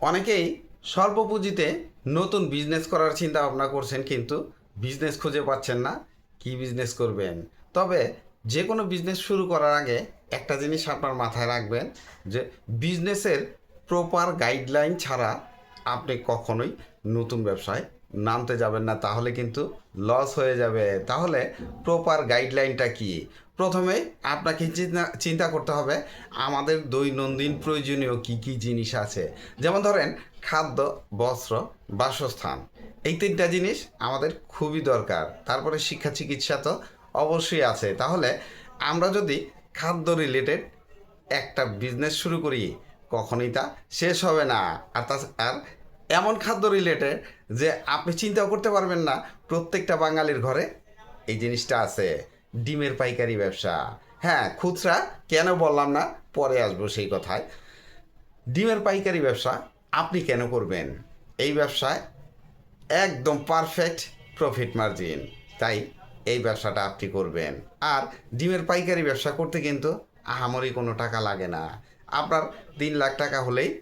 অনেকেই স্বল্প পুঁজিতে নতুন বিজনেস করার চিন্তা ভাবনা করছেন কিন্তু বিজনেস খুঁজে পাচ্ছেন না। কি বিজনেস করবেন? তবে যে কোনো বিজনেস শুরু করার আগে একটা জিনিস আপনার মাথায় রাখবেন যে বিজনেসের প্রপার গাইডলাইন ছাড়া আপনি কখনোই নতুন ব্যবসায় নামতে যাবেন না। তাহলে কিন্তু লস হয়ে যাবে। তাহলে প্রপার গাইডলাইনটা কি? প্রথমে আপনাকে চিন্তা করতে হবে, আমাদের দৈনন্দিন প্রয়োজনীয় কি কি জিনিস আছে। যেমন ধরেন, খাদ্য, বস্ত্র, বাসস্থান। এই তিনটা জিনিস আমাদের খুবই দরকার। তারপরে শিক্ষা, চিকিৎসা তো অবশ্যই আছে। তাহলে আমরা যদি খাদ্য রিলেটেড একটা বিজনেস শুরু করি, কখনই তা শেষ হবে না। আর তা, আর এমন খাদ্য রিলেটেড যে আপনি চিন্তাও করতে পারবেন না, প্রত্যেকটা বাঙালির ঘরে এই জিনিসটা আছে। ডিমের পাইকারি ব্যবসা। হ্যাঁ খুচরা, কেন বললাম না, পরে আসব সেই কথায়। ডিমের পাইকারি ব্যবসা আপনি কেন করবেন? এই ব্যবসায় একদম পারফেক্ট প্রফিট মার্জিন তাই এই ব্যবসাটা আপনি করবেন। আর ডিমের পাইকারি ব্যবসা করতে কিন্তু আহামরি কোনো টাকা লাগে না। আপনার তিন লাখ টাকা হলেই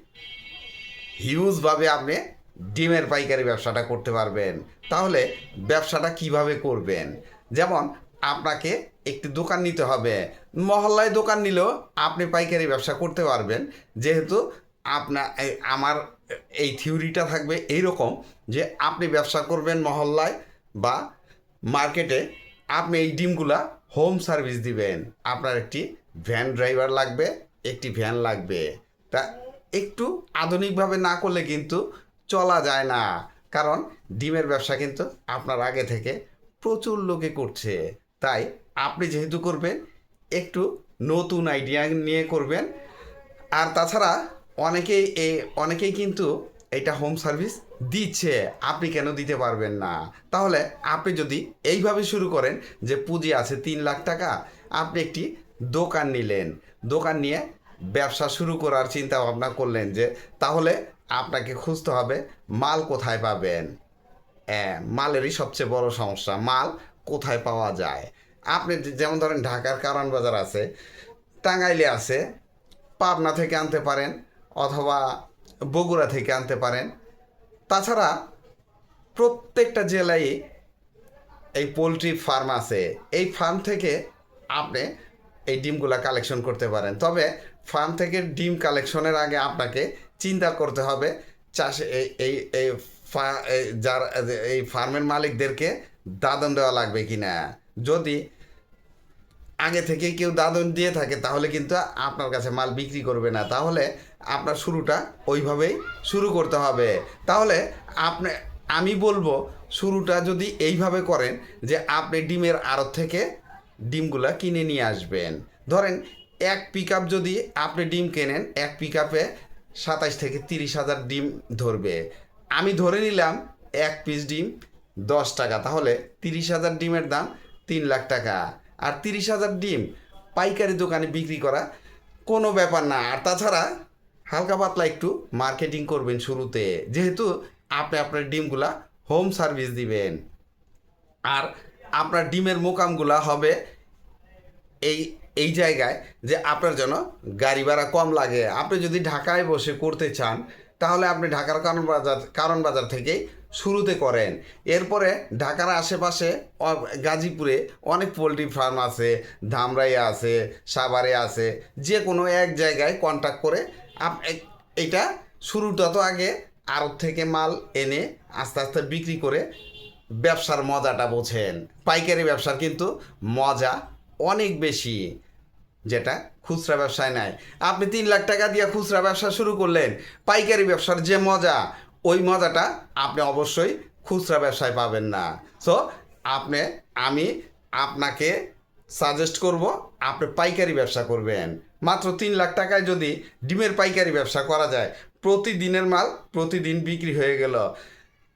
হিউজভাবে আপনি ডিমের পাইকারি ব্যবসাটা করতে পারবেন। তাহলে ব্যবসাটা কীভাবে করবেন? যেমন আপনাকে একটি দোকান নিতে হবে। মহল্লায় দোকান নিলেও আপনি পাইকারি ব্যবসা করতে পারবেন। যেহেতু আপনার আমার, এই থিওরিটা থাকবে এইরকম যে আপনি ব্যবসা করবেন মহল্লায় বা মার্কেটে, আপনি এই ডিমগুলা হোম সার্ভিস দিবেন। আপনার একটি ভ্যান ড্রাইভার লাগবে, একটি ভ্যান লাগবে। তা একটু আধুনিকভাবে না করলে কিন্তু চলা যায় না। কারণ ডিমের ব্যবসা কিন্তু আপনার আগে থেকে প্রচুর লোকে করছে। তাই আপনি যেহেতু করবেন, একটু নতুন আইডিয়া নিয়ে করবেন। আর তাছাড়া অনেকেই এ অনেকেই কিন্তু এটা হোম সার্ভিস দিচ্ছে, আপনি কেন দিতে পারবেন না? তাহলে আপনি যদি এইভাবে শুরু করেন যে পুঁজি আছে তিন লাখ টাকা, আপনি একটি দোকান নিলেন। দোকান নিয়ে ব্যবসা শুরু করার চিন্তা ভাবনা করলেন যে, তাহলে আপনাকে খুঁজতে হবে মাল কোথায় পাবেন? মালেরই সবচেয়ে বড় সমস্যা। মাল কোথায় পাওয়া যায়? আপনি যেমন ধরেন ঢাকার কারণ বাজার আছে, টাঙ্গাইলে আছে, পাবনা থেকে আনতে পারেন অথবা বগুড়া থেকে আনতে পারেন। তাছাড়া প্রত্যেকটা জেলায় এই পোলট্রি ফার্ম আছে। এই ফার্ম থেকে আপনি এই ডিমগুলা কালেকশন করতে পারেন। তবে ফার্ম থেকে ডিম কালেকশনের আগে আপনাকে চিন্তা করতে হবে, চাষে এই এই যার, এই ফার্মের মালিকদেরকে দাদন দেওয়া লাগবে কি না? যদি আগে থেকে কেউ দাদন দিয়ে থাকে, তাহলে কিন্তু আপনার কাছে মাল বিক্রি করবে না। তাহলে আপনার শুরুটা ওইভাবেই শুরু করতে হবে। তাহলে আপনি, আমি বলব শুরুটা যদি এইভাবে করেন যে আপনি ডিমের আড়ত থেকে ডিমগুলা কিনে নিয়ে আসবেন। ধরেন এক পিক যদি আপনি ডিম কেনেন, এক পিক আপে সাতাশ থেকে তিরিশ হাজার ডিম ধরবে। আমি ধরে নিলাম এক পিস ডিম দশ টাকা, তাহলে তিরিশ হাজার ডিমের দাম তিন লাখ টাকা। আর তিরিশ হাজার ডিম পাইকারি দোকানে বিক্রি করা কোনো ব্যাপার না। আর তাছাড়া হালকা পাতলা একটু মার্কেটিং করবেন শুরুতে, যেহেতু আপনি আপনার ডিমগুলা হোম সার্ভিস দিবেন। আর আপনার ডিমের মোকামগুলা হবে এই এই জায়গায় যে আপনার জন্য গাড়ি ভাড়া কম লাগে। আপনি যদি ঢাকায় বসে করতে চান, তাহলে আপনি ঢাকার কারণ বাজার কারণ বাজার থেকেই শুরুতে করেন। এরপরে ঢাকার আশেপাশে গাজীপুরে অনেক পোলট্রি ফার্ম আছে, ধামরাইয়া আছে, সাভারে আছে যে কোনো এক জায়গায় কন্ট্যাক্ট করে আপ এটা শুরুটা তো আগে আড়ত থেকে মাল এনে আস্তে আস্তে বিক্রি করে ব্যবসার মজাটা বোঝেন। পাইকারি ব্যবসার কিন্তু মজা অনেক বেশি, যেটা খুচরা ব্যবসায় নাই। আপনি তিন লাখ টাকা দিয়ে খুচরা ব্যবসা শুরু করলেন, পাইকারি ব্যবসার যে মজা ওই মজাটা আপনি অবশ্যই খুচরা ব্যবসায় পাবেন না। সো আপনি, আমি আপনাকে সাজেস্ট করব, আপনি পাইকারি ব্যবসা করবেন। মাত্র তিন লাখ টাকায় যদি ডিমের পাইকারি ব্যবসা করা যায়, প্রতিদিনের মাল প্রতিদিন বিক্রি হয়ে গেল।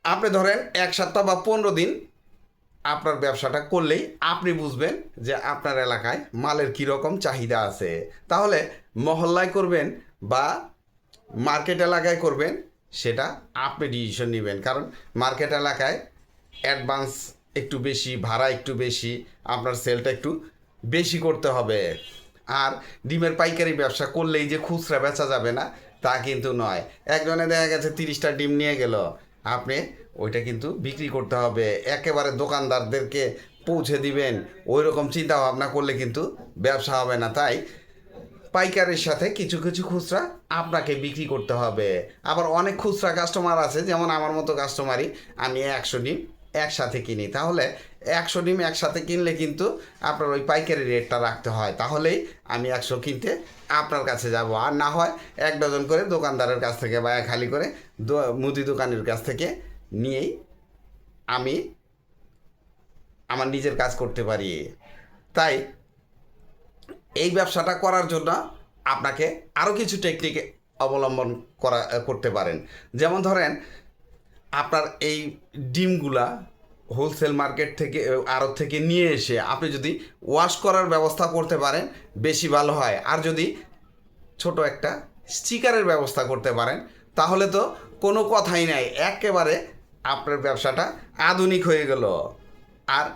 আপনি ধরেন এক সপ্তাহ বা পনেরো দিন আপনার ব্যবসাটা করলেই আপনি বুঝবেন যে আপনার এলাকায় মালের কীরকম চাহিদা আছে। তাহলে মহল্লায় করবেন বা মার্কেট এলাকায় করবেন সেটা আপনি ডিসিশন নেবেন। কারণ মার্কেট এলাকায় অ্যাডভান্স একটু বেশি, ভাড়া একটু বেশি, আপনার সেলটা একটু বেশি করতে হবে। আর ডিমের পাইকারি ব্যবসা করলেই যে খুচরা বেচা যাবে না, তা কিন্তু নয়। একজনে দেখা গেছে তিরিশটা ডিম নিয়ে গেল, আপনি ওইটা কিন্তু বিক্রি করতে হবে। একেবারে দোকানদারদেরকে পৌঁছে দিবেন। ওই রকম চিন্তা ভাবনা করলে কিন্তু ব্যবসা হবে না। তাই পাইকারের সাথে কিছু কিছু খুচরা আপনাকে বিক্রি করতে হবে। আবার অনেক খুচরা কাস্টমার আছে, যেমন আমার মতো কাস্টমারই আমি একশো ডিম একসাথে কিনি। তাহলে একশো ডিম একসাথে কিনলে কিন্তু আপনার ওই পাইকারি রেটটা রাখতে হয়। তাহলেই আমি একশো কিনতে আপনার কাছে যাব। আর না হয় এক ডজন করে দোকানদারের কাছ থেকে বা খালি করে মুদি দোকানের কাছ থেকে নিয়েই আমি আমার নিজের কাজ করতে পারি। তাই এই ব্যবসাটা করার জন্য আপনাকে আরও কিছু টেকনিক অবলম্বন করা করতে পারেন। যেমন ধরেন, আপনার এই ডিমগুলা হোলসেল মার্কেট থেকে আড়ত থেকে নিয়ে এসে আপনি যদি ওয়াশ করার ব্যবস্থা করতে পারেন, বেশি ভালো হয়। আর যদি ছোট একটা স্টিকারের ব্যবস্থা করতে পারেন, তাহলে তো কোনো কথাই নাই। একেবারে আপনার ব্যবসাটা আধুনিক হয়ে গেল। আর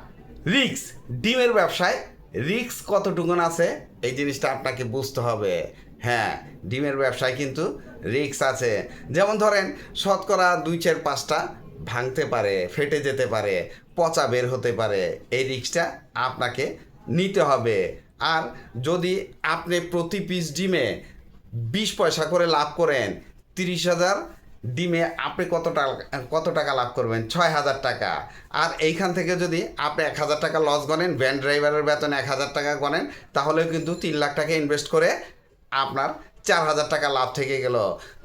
রিক্স ডিমের ব্যবসায় রিক্স কতটুকুন আছে? এই জিনিসটা আপনাকে বুঝতে হবে। হ্যাঁ ডিমের ব্যবসায় কিন্তু রিক্স আছে। যেমন ধরেন, শতকরা দুই চার পাঁচটা ভাঙতে পারে, ফেটে যেতে পারে, পচা বের হতে পারে। এই রিক্সটা আপনাকে নিতে হবে। আর যদি আপনি প্রতি পিস ডিমে বিশ পয়সা করে লাভ করেন, তিরিশ হাজার ডিমে আপনি কত টাকা কত টাকা লাভ করবেন? ছয় হাজার টাকা। আর এইখান থেকে যদি আপনি এক হাজার টাকা লস গনেন ভ্যান ড্রাইভারের বেতন এক হাজার টাকা গনেন তাহলে কিন্তু তিন লাখ টাকা ইনভেস্ট করে আপনার চার হাজার টাকা লাভ থেকে গেল।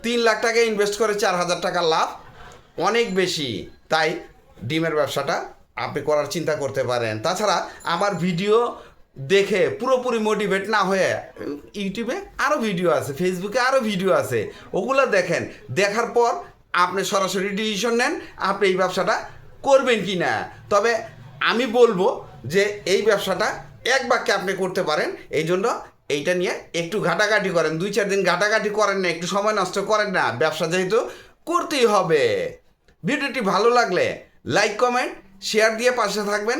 তিন লাখ টাকা ইনভেস্ট করে চার হাজার টাকা লাভ অনেক বেশি। তাই ডিমের ব্যবসাটা আপনি করার চিন্তা করতে পারেন। তাছাড়া আমার ভিডিও দেখে পুরোপুরি মোটিভেট না হয়ে ইউটিউবে আরও ভিডিও আছে ফেসবুকে আরও ভিডিও আছে। ওগুলো দেখেন, দেখার পর আপনি সরাসরি ডিসিশন নেন, আপনি এই ব্যবসাটা করবেন কি না। তবে আমি বলব যে এই ব্যবসাটা এক বাক্যে আপনি করতে পারেন, এই জন্য এইটা নিয়ে একটু ঘাটাঘাটি করেন। দুই চার দিন ঘাটাঘাটি করেন না, একটু সময় নষ্ট করেন না, ব্যবসা যেহেতু করতেই হবে। ভিডিওটি ভালো লাগলে লাইক কমেন্ট শেয়ার দিয়ে পাশে থাকবেন।